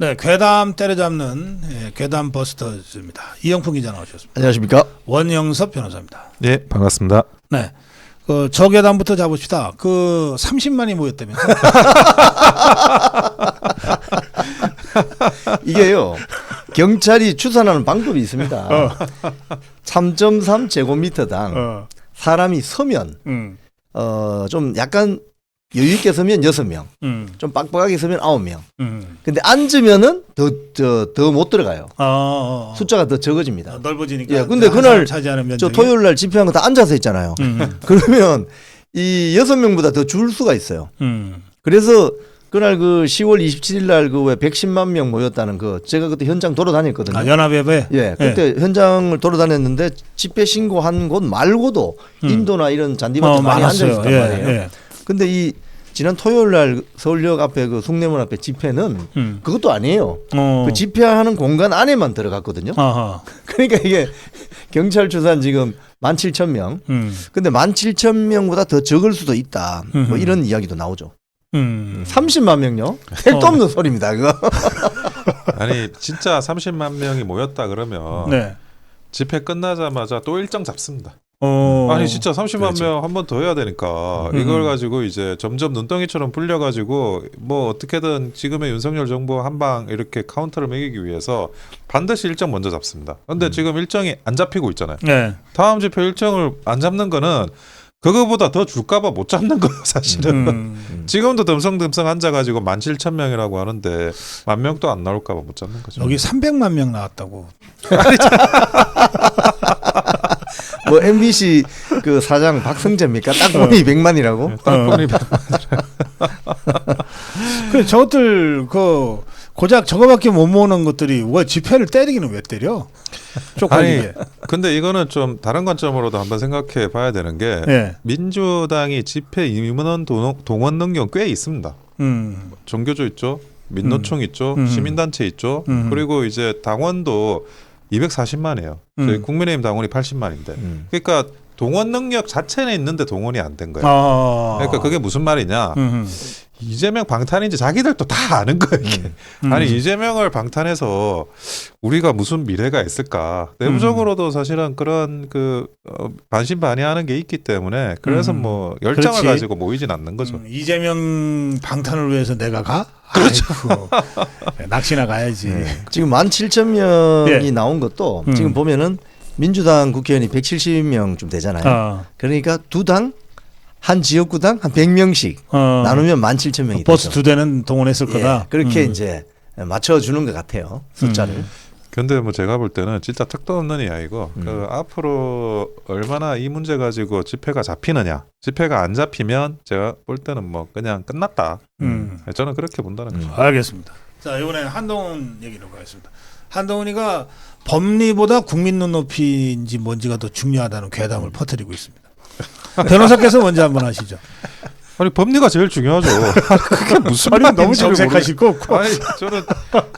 네, 괴담 때려잡는 예, 괴담 버스터즈입니다. 이영풍 기자 나오셨습니다. 안녕하십니까? 원영섭 변호사입니다. 예, 반갑습니다. 네. 그 저괴담부터 잡읍시다. 그 30만이 모였다면서. 이게요. 경찰이 추산하는 방법이 있습니다. 어. 3.3 제곱미터당 어. 사람이 서면 음. 어 좀 약간 여유 있게 서면 6명, 음. 좀 빡빡하게 서면 9명. 음. 근데 앉으면은 더저더못 들어가요. 어, 어, 어. 숫자가 더 적어집니다. 어, 넓어지니까. 예, 근데 한 그날. 저 토요일 날 집회한 거 다 앉아서 했잖아요. 음. 그러면 이 여섯 명보다 더 줄 수가 있어요. 음. 그래서 그날 그 10월 27일 날그왜 110만 명 모였다는 거 제가 그때 현장 돌아다녔거든요. 아, 연합협회. 예, 그때 현장을 돌아다녔는데 집회 신고한 곳 말고도 음. 인도나 이런 잔디밭에 어, 많이 앉아. 있었단 예, 말이에요. 예. 근데 이 지난 토요일 날 서울역 앞에 그 숭례문 앞에 집회는 음. 그것도 아니에요. 어. 그 집회하는 공간 안에만 들어갔거든요. 아하. 그러니까 이게 경찰 추산 지금 17,000명. 음. 근데 17,000명보다 더 적을 수도 있다. 뭐 음흠. 이런 이야기도 나오죠. 음. 30만 명요? 택도 어. 없는 소리입니다. 그거. 아니 진짜 30만 명이 모였다 그러면 네. 집회 끝나자마자 또 일정 잡습니다. 어. 아니 진짜 30만 그렇죠. 명한 번 더 해야 되니까 음. 이걸 가지고 이제 점점 눈덩이처럼 불려가지고 뭐 어떻게든 지금의 윤석열 정부 한 방 이렇게 카운터를 매기기 위해서 반드시 일정 먼저 잡습니다. 근데 음. 지금 일정이 안 잡히고 있잖아요. 네. 다음 집회 일정을 안 잡는 거는 그거보다 더 줄까봐 못 잡는 거예요 사실은. 음. 지금도 듬성듬성 앉아가지고 만 칠천 명이라고 하는데 만 명도 안 나올까봐 못 잡는 거죠. 여기 300만 명 나왔다고. 뭐 MBC 그 사장 박성재입니까? 딱 보니 100만이라고? 딱 보니 그 저것들 그 고작 저거밖에 못 모으는 것들이 왜 집회를 때리기는 왜 때려? 쪽팔리게. 근데 이거는 좀 다른 관점으로도 한번 생각해 봐야 되는 게 예. 민주당이 집회 임원 동- 동원 능력 꽤 있습니다. 음. 종교조 있죠, 민노총 있죠, 음. 시민단체 있죠. 음. 그리고 이제 당원도 240만이에요. 저희 음. 국민의힘 당원이 80만인데. 음. 그러니까 동원 능력 자체는 있는데 동원이 안 된 거예요. 아. 그러니까 그게 무슨 말이냐? 음. 이재명 방탄인지 자기들도 다 아는 거예요. 이게. 음. 아니 이재명을 방탄해서 우리가 무슨 미래가 있을까? 내부적으로도 사실은 그런 그 어, 반신반의하는 게 있기 때문에 그래서 음. 뭐 열정을 그렇지. 가지고 모이진 않는 거죠. 음, 이재명 방탄을 위해서 내가 가? 그렇죠. 낚시나 가야지. 네. 지금 17,000명이 예. 나온 것도 음. 지금 보면은 민주당 국회의원이 170명쯤 되잖아요. 어. 그러니까 두 당 한 지역구당 한 100명씩 어. 나누면 17,000명이 버스 되죠. 두 대는 동원했을 거다. 예, 그렇게 음. 이제 맞춰 주는 것 같아요. 숫자를. 음. 근데 뭐 제가 볼 때는 진짜 택도 없는 이야기고 음. 그 앞으로 얼마나 이 문제 가지고 집회가 잡히느냐. 집회가 안 잡히면 제가 볼 때는 뭐 그냥 끝났다. 음. 저는 그렇게 본다는 음. 거죠. 알겠습니다. 자 이번에 한동훈 얘기로 가겠습니다. 한동훈이가 법리보다 국민 눈높이인지 뭔지가 더 중요하다는 괴담을 퍼뜨리고 있습니다. 변호사께서 먼저 한번 하시죠. 아니 법리가 제일 중요하죠. 그게 무슨 아니 너무 정색하실 거 없고. 아니 저는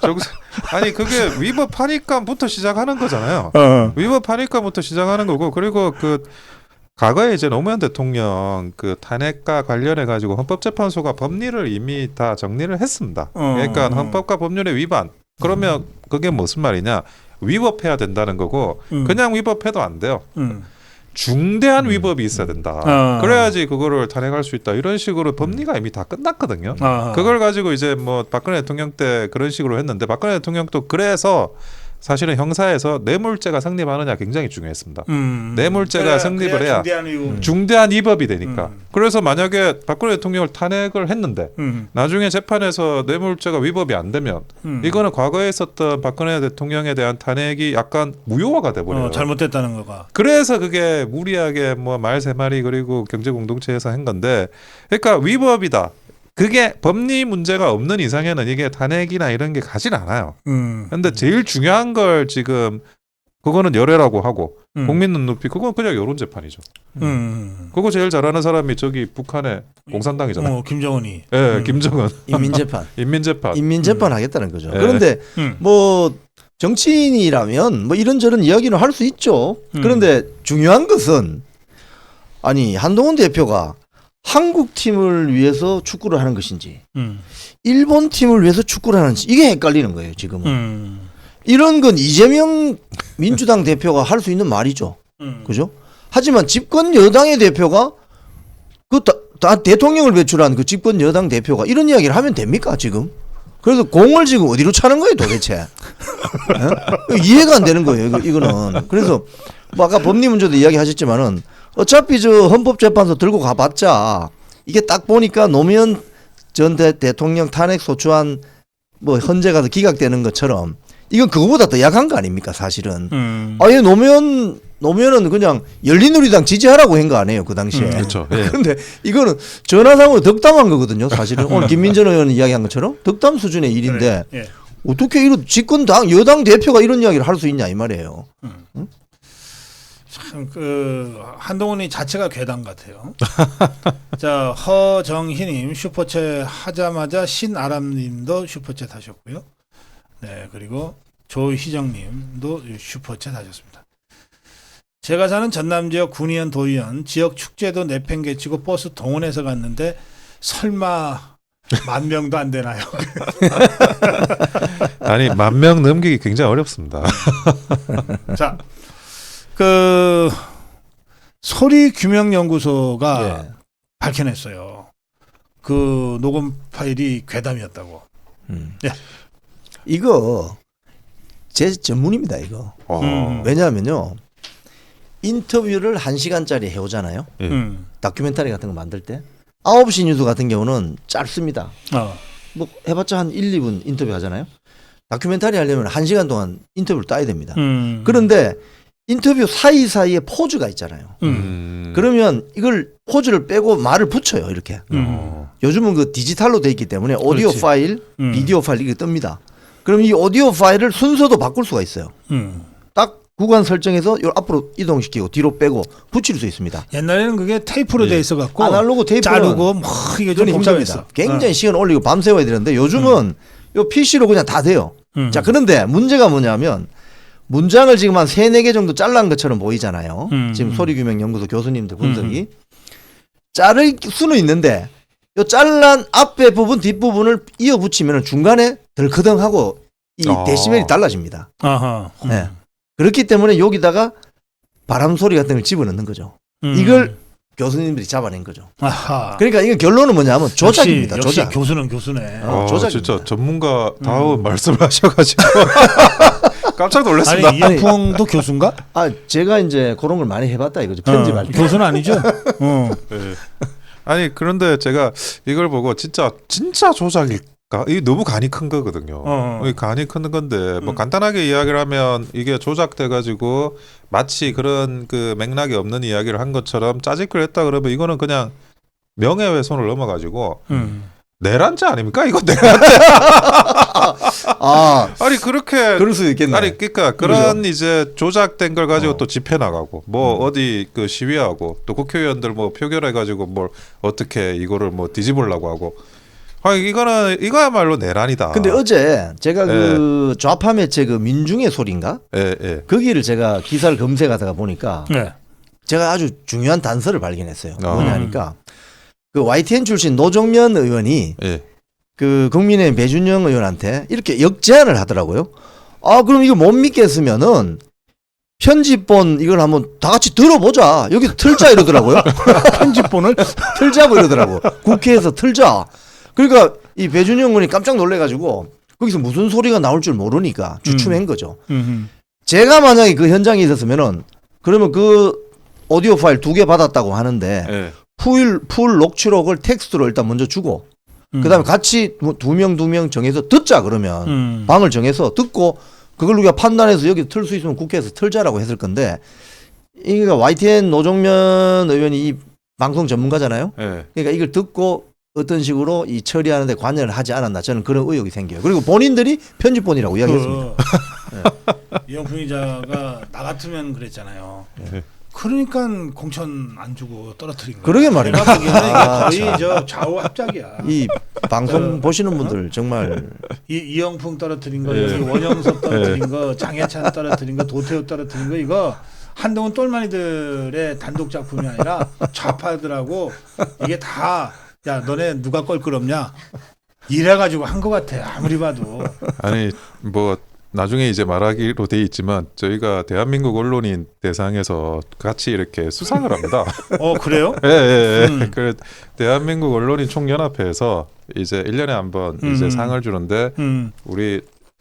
정세 아니 그게 위법하니까부터 시작하는 거잖아요. 어. 위법하니까부터 시작하는 거고 그리고 그 과거에 이제 노무현 대통령 그 탄핵과 관련해 가지고 헌법재판소가 법리를 이미 다 정리를 했습니다. 어, 그러니까 어. 헌법과 법률의 위반 그러면 그게 무슨 말이냐 위법해야 된다는 거고 음. 그냥 위법해도 안 돼요. 음. 중대한 위법이 있어야 된다. 아. 그래야지 그거를 탄핵할 수 있다. 이런 식으로 법리가 이미 다 끝났거든요. 아. 그걸 가지고 이제 뭐 박근혜 대통령 때 그런 식으로 했는데 박근혜 대통령도 그래서 사실은 형사에서 뇌물죄가 성립하느냐 굉장히 중요했습니다. 음. 뇌물죄가 성립을 해야 중대한. 음. 중대한 위법이 되니까. 음. 그래서 만약에 박근혜 대통령을 탄핵을 했는데 음. 나중에 재판에서 뇌물죄가 위법이 안 되면 음. 이거는 과거에 있었던 박근혜 대통령에 대한 탄핵이 약간 무효화가 돼버려요. 어, 잘못됐다는 거가. 그래서 그게 무리하게 뭐 말 세 마리 그리고 경제 공동체에서 한 건데 그러니까 위법이다. 그게 법리 문제가 없는 이상에는 이게 탄핵이나 이런 게 가진 않아요. 음. 근데 제일 중요한 걸 지금 그거는 열애라고 하고 음. 국민 눈높이 그건 그냥 여론 재판이죠. 음. 그거 제일 잘하는 사람이 저기 북한의 공산당이잖아요. 어, 김정은이. 예, 음. 김정은 인민 재판. 인민 재판. 인민 재판 하겠다는 거죠. 예. 그런데 음. 뭐 정치인이라면 뭐 이런저런 이야기는 할 수 있죠. 음. 그런데 중요한 것은 아니 한동훈 대표가 한국 팀을 위해서 축구를 하는 것인지 음. 일본 팀을 위해서 축구를 하는지 이게 헷갈리는 거예요 지금은. 음. 이런 건 이재명 민주당 대표가 할 수 있는 말이죠. 음. 그죠? 하지만 집권 여당의 대표가 그 다, 다 대통령을 배출한 그 집권 여당 대표가 이런 이야기를 하면 됩니까 지금? 그래서 공을 지금 어디로 차는 거예요 도대체? 예? 이해가 안 되는 거예요 이거, 이거는. 그래서 뭐 아까 법리 문제도 이야기하셨지만은 어차피 저 헌법재판소 들고 가봤자 이게 딱 보니까 노무현 전 대, 대통령 탄핵 소추안 뭐 헌재가 기각되는 것처럼 이건 그거보다 더 약한 거 아닙니까 사실은? 음. 아예 노무현 노무현은 그냥 열린우리당 지지하라고 한 거 아니에요 그 당시에. 음, 그렇죠. 예. 그런데 이거는 전화상으로 덕담한 거거든요 사실은 오늘 김민전 의원 이야기한 것처럼 덕담 수준의 일인데 그래. 예. 어떻게 이런 집권 당 여당 대표가 이런 이야기를 할 수 있냐 이 말이에요. 참 그 한동훈이 자체가 괴담 같아요. 자 허정희님 슈퍼챗 하자마자 신아람님도 슈퍼챗 하셨고요. 네 그리고 조희정님도 슈퍼챗 하셨습니다. 제가 사는 전남 지역 군의원 도의원 지역 축제도 내팽개치고 버스 동원해서 갔는데 설마 만 명도 안 되나요? 아니 만 명 넘기기 굉장히 어렵습니다. 자, 그 소리 규명 연구소가 예. 밝혀냈어요. 그 녹음 파일이 괴담이었다고. 음. 예. 이거 제 전문입니다 이거. 어. 음. 왜냐하면요 인터뷰를 한 시간짜리 해오잖아요. 예. 음. 다큐멘터리 같은 거 만들 때 9시 뉴스 같은 경우는 짧습니다. 어. 뭐 해봤자 한 1, 2분 인터뷰 하잖아요. 다큐멘터리 하려면 1시간 동안 인터뷰를 따야 됩니다. 음. 그런데 인터뷰 사이사이에 포즈가 있잖아요. 음. 음. 그러면 이걸 포즈를 빼고 말을 붙여요. 이렇게. 음. 어. 요즘은 그 디지털로 돼 있기 때문에 오디오 그렇지. 파일, 음. 비디오 파일 이게 뜹니다. 그럼 이 오디오 파일을 순서도 바꿀 수가 있어요. 음. 딱 구간 설정해서 요 앞으로 이동시키고 뒤로 빼고 붙일 수 있습니다. 옛날에는 그게 테이프로 예. 돼 있어 갖고 아날로그 테이프는 자르고 뭐 이게 좀 복잡했어. 힘듭니다. 굉장히 시간 올리고 밤새워야 되는데 요즘은 요 PC로 그냥 다 돼요. 음. 자, 그런데 문제가 뭐냐면 문장을 지금 한 세네 개 정도 잘란 것처럼 보이잖아요. 음. 지금 소리규명연구소 교수님들 분석이. 자를 수는 있는데 요 잘란 앞에 부분 뒷부분을 이어 붙이면 중간에 덜커덩하고 이 어. 데시벨이 달라집니다. 아하. 음. 네. 그렇기 때문에 여기다가 바람 소리 같은 걸 집어넣는 거죠. 음. 이걸 교수님들이 잡아낸 거죠. 아하. 그러니까 이거 결론은 뭐냐면 조작입니다. 역시, 조작. 역시 교수는 교수네. 어, 어, 조작입니다. 진짜 전문가 다운 음. 말씀을 하셔가지고 깜짝 놀랐습니다. 아니 이영풍도 교수인가? 아 제가 이제 그런 걸 많이 해봤다 이거죠. 편집할 어, 때. 교수는 아니죠? 어. 예. 아니 그런데 제가 이걸 보고 진짜 진짜 조작일까? 이 너무 간이 큰 거거든요. 어. 이 간이 큰 건데 뭐 음. 간단하게 이야기를 하면 이게 조작돼 가지고 마치 그런 그 맥락이 없는 이야기를 한 것처럼 짜집기를 했다 그러면 이거는 그냥 명예훼손을 넘어 가지고 음. 내란죄 아닙니까? 이거 내란. 아 아니 그렇게 그럴 수도 있겠네. 아니 그러니까 그런 이제 조작된 걸 가지고 어. 또 집회 나가고 뭐 음. 어디 그 시위하고 또 국회의원들 뭐 표결해 가지고 뭘 어떻게 이거를 뭐 뒤집으려고 하고 아 이거는 이거야말로 내란이다. 근데 어제 제가 네. 그 좌파 매체 그 민중의 소리인가 예 예. 거기를 제가 기사를 검색하다가 보니까 네. 제가 아주 중요한 단서를 발견했어요. 아. 뭐냐니까 그 YTN 출신 노정면 의원이 예. 그 국민의힘 배준영 의원한테 이렇게 역제안을 하더라고요. 아 그럼 이거 못 믿겠으면은 편집본 이걸 한번 다 같이 들어보자. 여기 틀자 이러더라고요. 편집본을 틀자고 이러더라고. 국회에서 틀자. 그러니까 이 배준영 의원이 깜짝 놀래가지고 거기서 무슨 소리가 나올 줄 모르니까 주춤한 거죠. 음. 제가 만약에 그 현장에 있었으면은 그러면 그 오디오 파일 두 개 받았다고 하는데 예. 풀, 풀 녹취록을 텍스트로 일단 먼저 주고 음. 그다음에 같이 뭐두명 두 명 정해서 듣자 그러면 음. 방을 정해서 듣고 그걸 우리가 판단해서 여기 틀 수 있으면 국회에서 틀자라고 했을 건데 이가 YTN 노정면 의원이 이 방송 전문가잖아요. 예. 그러니까 이걸 듣고 어떤 식으로 이 처리하는데 관여를 하지 않았나 저는 그런 의혹이 생겨요. 그리고 본인들이 편집본이라고 이야기했습니다. 그 이영풍 기자가 나 같으면 그랬잖아요. 네. 그러니까 공천 안 주고 떨어뜨린 거야. 그러게 말이야. 내가 보기에는 이게 아, 거의 저 좌우 합작이야. 이 방송 어. 보시는 분들 정말 이 이영풍 떨어뜨린 거, 예. 원영섭 떨어뜨린 거, 장해찬 떨어뜨린 거, 도태우 떨어뜨린 거 이거 한동훈 똘마니들의 단독 작품이 아니라 좌파들하고 이게 다 야 너네 누가 껄끄럽냐 이래가지고 한 것 같아 아무리 봐도 아니 뭐 나중에 이제 말하기로 돼 있지만 저희가 대한민국 언론인 대상에서 같이 이렇게 수상을 합니다. 어 그래요? 예, 예, 예. 음. 그 대한민국 언론인 총연합회에서 이제 1년에 한번 이제 음. 상을 주는데 음, 우리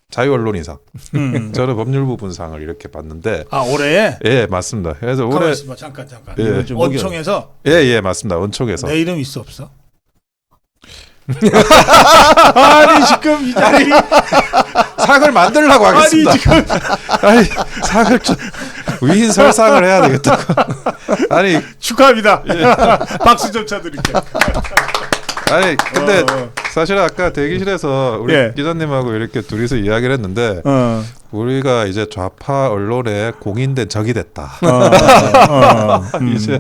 자유 언론인상, 음. 저는 법률 부 분상을 이렇게 받는데 아 올해 예, 맞습니다. 그래서 가만 올해 있어봐 잠깐 잠깐 예. 원총에서 예, 예, 맞습니다. 원촉에서 내 이름 있어 없어? 아니 지금 이 자리 상을 만들려고 아니 하겠습니다. 지금 아니, 상을 좀 위인 설상을 해야 되겠다. 아니, 축하합니다. 박수 좀 쳐드릴게요. 아니 근데 어, 어. 사실 아까 대기실에서 우리 예. 기자님하고 이렇게 둘이서 이야기를 했는데 어, 우리가 이제 좌파 언론에 공인된 적이 됐다. 어, 어, 음. 이제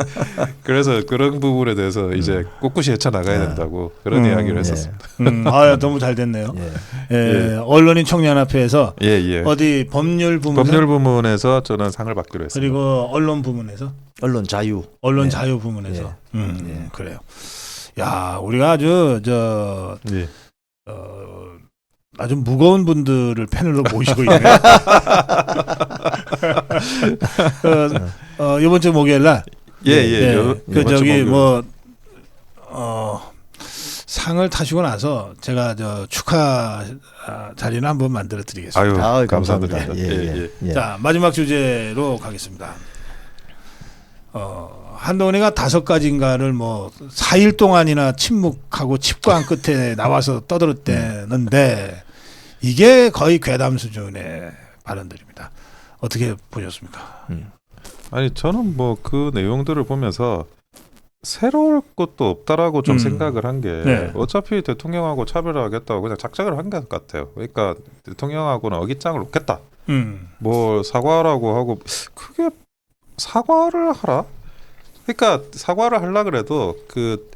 그래서 그런 부분에 대해서 이제 꿋꿋이 헤쳐 나가야 된다고 그런 음, 이야기를 예. 했었습니다. 음, 아 너무 잘 됐네요. 예. 예, 언론인 청년협회에서 예, 예. 어디 법률 부문 법률 부문에서 저는 상을 받기로 했습니다. 그리고 언론 부문에서 언론 자유. 언론 예. 자유 부문에서 예. 음, 예. 그래요. 야 우리가 아주 저 예. 어, 아주 무거운 분들을 패널로 모시고 있네요. 어, 어, 이번 주 목요일 날 예, 예. 예, 요- 그 저기. 뭐 어, 상을 타시고 나서 제가 저 축하 아, 자리는 한번 만들어 드리겠습니다. 아유, 아유, 감사드립니다. 감사합니다. 예, 예, 예. 예. 자 마지막 주제로 가겠습니다. 어, 한동훈이가 다섯 가지인가를 뭐 4일 동안이나 침묵하고 칩과한 끝에 나와서 떠들었대는데 이게 거의 괴담 수준의 발언들입니다. 어떻게 보셨습니까? 아니 저는 뭐 그 내용들을 보면서 새로울 것도 없다라고 좀 음. 생각을 한게 네. 어차피 대통령하고 차별하겠다고 그냥 작작을 한 것 같아요. 그러니까 대통령하고는 어깃장을 놓겠다. 음, 뭐 사과라고 하고 그게 사과를 하라. 그러니까 사과를 하려 그래도 그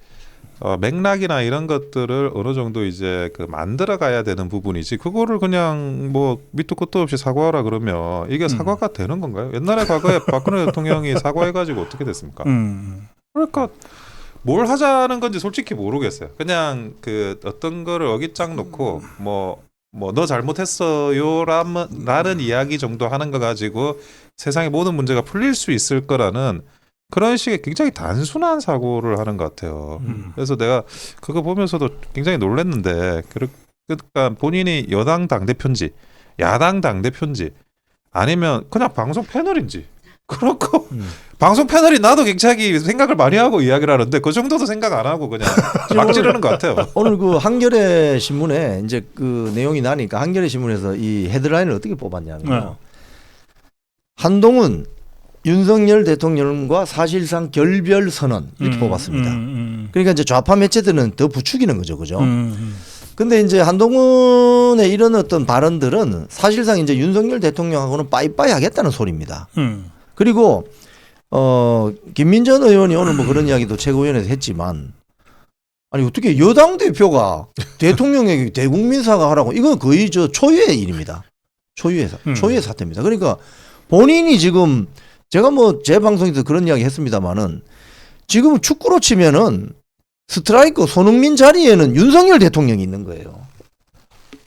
어, 맥락이나 이런 것들을 어느 정도 이제 그 만들어 가야 되는 부분이지 그거를 그냥 뭐 밑도 끝도 없이 사과하라 그러면 이게 사과가 되는 건가요? 옛날에 과거에 박근혜 대통령이 사과해가지고 어떻게 됐습니까? 음, 그러니까 뭘 하자는 건지 솔직히 모르겠어요. 그냥 그 어떤 거를 어깃장 놓고 뭐 뭐 너 잘못했어요라는 라는 이야기 정도 하는 거 가지고 세상의 모든 문제가 풀릴 수 있을 거라는 그런 식의 굉장히 단순한 사고를 하는 것 같아요. 음. 그래서 내가 그거 보면서도 굉장히 놀랐는데 그러- 그러니까 본인이 여당 당 대표인지 야당 당 대표인지 아니면 그냥 방송 패널인지 그렇고 음. 방송 패널이 나도 굉장히 생각을 많이 하고 이야기를 하는데 그 정도도 생각 안 하고 그냥 막 지르는 것 같아요. 오늘 그 한겨레 신문에 이제 그 내용이 나니까 한겨레 신문에서 이 헤드라인을 어떻게 뽑았냐면 네. 한동훈 윤석열 대통령과 사실상 결별 선언 이렇게 음, 뽑았습니다. 음, 그러니까 이제 좌파 매체들은 더 부추기는 거죠, 그죠? 음, 음, 근데 이제 한동훈의 이런 어떤 발언들은 사실상 이제 윤석열 대통령하고는 빠이빠이 하겠다는 소리입니다. 음, 그리고 어 김민전 의원이 오늘 뭐 그런 이야기도 최고위원회에서 했지만 아니 어떻게 여당 대표가 대통령에게 대국민 사과하라고 이건 거의 저 초유의 일입니다. 초유의 사, 음. 초유의 사태입니다. 그러니까 본인이 지금 제가 뭐 제 방송에서 그런 이야기 했습니다마는 지금 축구로 치면은 스트라이커 손흥민 자리에는 윤석열 대통령이 있는 거예요.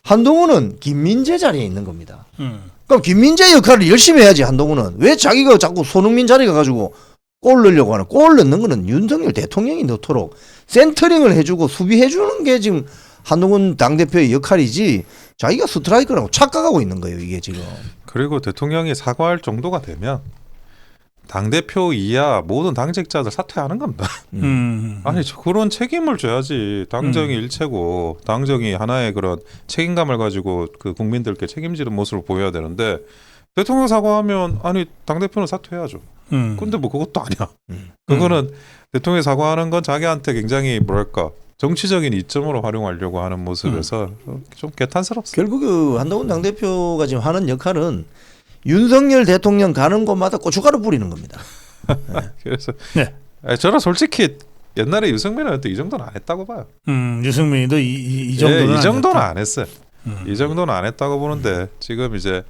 한동훈은 김민재 자리에 있는 겁니다. 음. 그럼 김민재 역할을 열심히 해야지 한동훈은 왜 자기가 자꾸 손흥민 자리 가 가지고 골 넣으려고 하는 골 넣는 거는 윤석열 대통령이 넣도록 센터링을 해주고 수비해 주는 게 지금 한동훈 당대표의 역할이지 자기가 스트라이커라고 착각하고 있는 거예요 이게 지금 그리고 대통령이 사과할 정도가 되면 당 대표 이하 모든 당직자들 사퇴하는 겁니다. 음. 아니 저 그런 책임을 져야지 당정이 일체고 당정이 하나의 그런 책임감을 가지고 그 국민들께 책임지는 모습을 보여야 되는데 대통령 사과하면 아니 당 대표는 사퇴해야죠. 음. 근데 뭐 그것도 아니야. 음. 그거는 대통령이 사과하는 건 자기한테 굉장히 뭐랄까 정치적인 이점으로 활용하려고 하는 모습에서 좀 개탄스럽습니다. 결국 그 한동훈 당대표가 지금 하는 역할은 윤석열 대통령 가는 곳마다 고춧가루 뿌리는 겁니다 그래서 네. 아니, 저는 솔직히 옛날에 유승민한테 이 정도는 안 했다고 봐요. 음, 유승민도 이, 이, 이 정도는 예, 이안 정도는. 안 했어요. 음. 이 정도는 안 했다고 보는데 지금 이제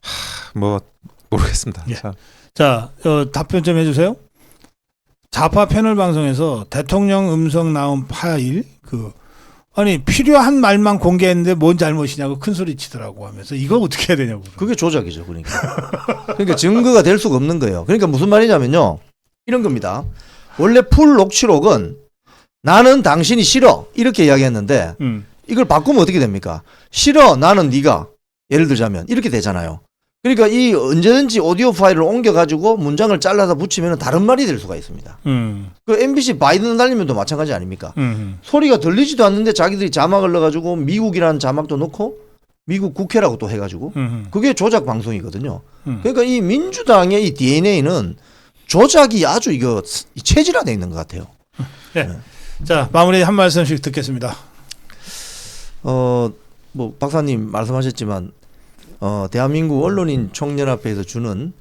하, 뭐 모르겠습니다. 예. 참. 자, 어, 답변 좀 해주세요. 좌파 패널 방송에서 대통령 음성 나온 파일 그 아니 필요한 말만 공개했는데 뭔 잘못이냐고 큰 소리 치더라고 하면서 이거 어떻게 해야 되냐고. 그게 조작이죠. 그러니까. 그러니까 증거가 될 수가 없는 거예요. 그러니까 무슨 말이냐면요. 이런 겁니다. 원래 풀 녹취록은 나는 당신이 싫어 이렇게 이야기했는데 음. 이걸 바꾸면 어떻게 됩니까? 싫어 나는 네가 예를 들자면 이렇게 되잖아요. 그러니까 이 언제든지 오디오 파일을 옮겨 가지고 문장을 잘라서 붙이면 다른 말이 될 수가 있습니다. 음. 그 MBC 바이든 달리면도 마찬가지 아닙니까? 음. 소리가 들리지도 않는데 자기들이 자막을 넣어가지고 미국이라는 자막도 넣고 미국 국회라고 또 해가지고 음. 그게 조작 방송이거든요. 음. 그러니까 이 민주당의 이 DNA는 조작이 아주 이거 이 체질화돼 있는 것 같아요. 자 마무리 한 말씀씩 듣겠습니다. 어, 뭐 박사님 말씀하셨지만 어, 대한민국 언론인 총연합회에서 주는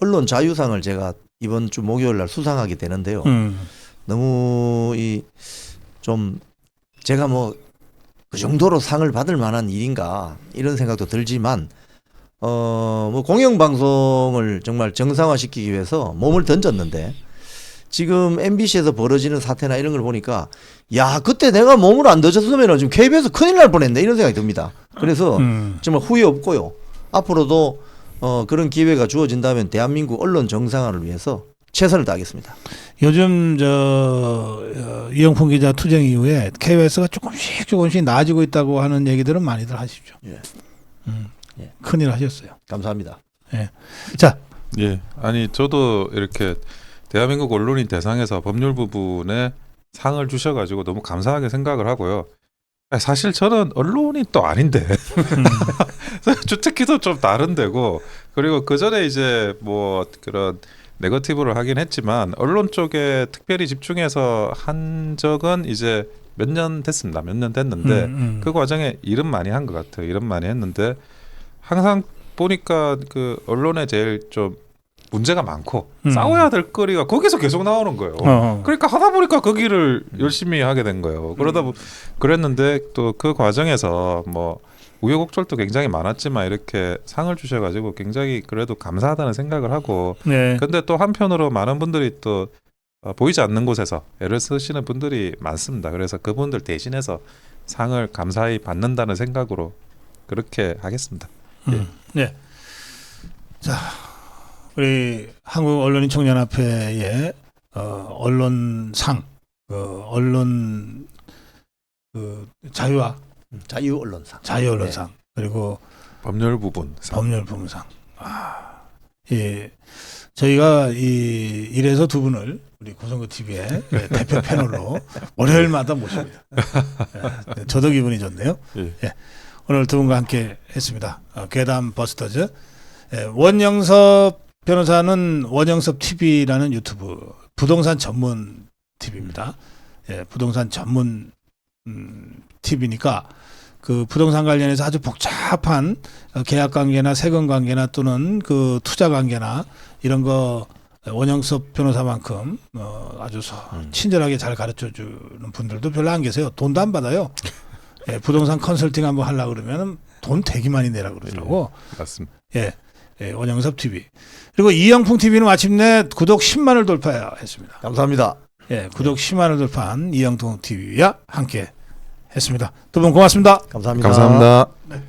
언론 자유상을 제가 이번 주 목요일 날 수상하게 되는데요. 음. 너무 이 좀 제가 뭐 그 정도로 상을 받을 만한 일인가 이런 생각도 들지만 어 뭐 공영 방송을 정말 정상화시키기 위해서 몸을 던졌는데 지금 MBC에서 벌어지는 사태나 이런 걸 보니까 야 그때 내가 몸을 안 던졌으면 지금 KBS 큰일 날 뻔했네 이런 생각이 듭니다. 그래서 음. 정말 후회 없고요. 앞으로도 어 그런 기회가 주어진다면 대한민국 언론 정상화를 위해서 최선을 다하겠습니다. 요즘 저 어, 이영풍 기자 투쟁 이후에 KBS가 조금씩 조금씩 나아지고 있다고 하는 얘기들은 많이들 하시죠. 예. 음. 예. 큰일 하셨어요. 감사합니다. 자, 예. 아니 저도 이렇게 대한민국 언론인 대상에서 법률 부분에 상을 주셔가지고 너무 감사하게 생각을 하고요. 아니, 사실 저는 언론인 또 아닌데 음. 주특기도 좀 다른 데고 그리고 그 전에 이제 뭐 그런 네거티브를 하긴 했지만 언론 쪽에 특별히 집중해서 한 적은 이제 몇 년 됐습니다. 몇 년 됐는데 음, 음. 그 과정에 일은 많이 한 것 같아요. 일은 많이 했는데 항상 보니까 그 언론에 제일 좀 문제가 많고 음. 싸워야 될 거리가 거기서 계속 나오는 거예요. 어. 그러니까 하다 보니까 그 길을 열심히 하게 된 거예요. 그러다 보 그랬는데 또 그 과정에서 뭐 우여곡절도 굉장히 많았지만 이렇게 상을 주셔가지고 굉장히 그래도 감사하다는 생각을 하고 네. 근데 또 한편으로 많은 분들이 또 어, 보이지 않는 곳에서 애를 쓰시는 분들이 많습니다. 그래서 그분들 대신해서 상을 감사히 받는다는 생각으로 그렇게 하겠습니다. 음. 네. 자, 우리 한국 언론인 청년협회의 어, 언론상, 그 언론 그 자유화, 자유 언론상. 자유 언론상 그리고 법률 부분 상. 법률 부문상. 아, 예. 저희가 이 이래서 두 분을 우리 고성구 TV의 대표 패널로 월요일마다 모십니다. 예, 저도 기분이 좋네요. 예. 예. 오늘 두 분과 함께 했습니다. 어, 괴담 버스터즈. 예, 원영섭 변호사는 원영섭 TV라는 유튜브 부동산 전문 TV입니다. 예, 부동산 전문 음, TV니까 그 부동산 관련해서 아주 복잡한 어, 계약 관계나 세금 관계나 또는 그 투자 관계나 이런 거 원영섭 변호사만큼 어, 아주 서- 음. 친절하게 잘 가르쳐 주는 분들도 별로 안 계세요. 돈도 안 받아요. 예, 부동산 컨설팅 한번 하려 그러면은 돈 되게 많이 내라 그러더라고. 맞습니다. 예, 예, 원영섭 TV. 그리고 이영풍 TV는 마침내 구독 10만을 돌파했습니다. 감사합니다. 예, 구독 10만을 돌파한 이영풍 TV와 함께 했습니다. 두 분 고맙습니다. 감사합니다. 감사합니다.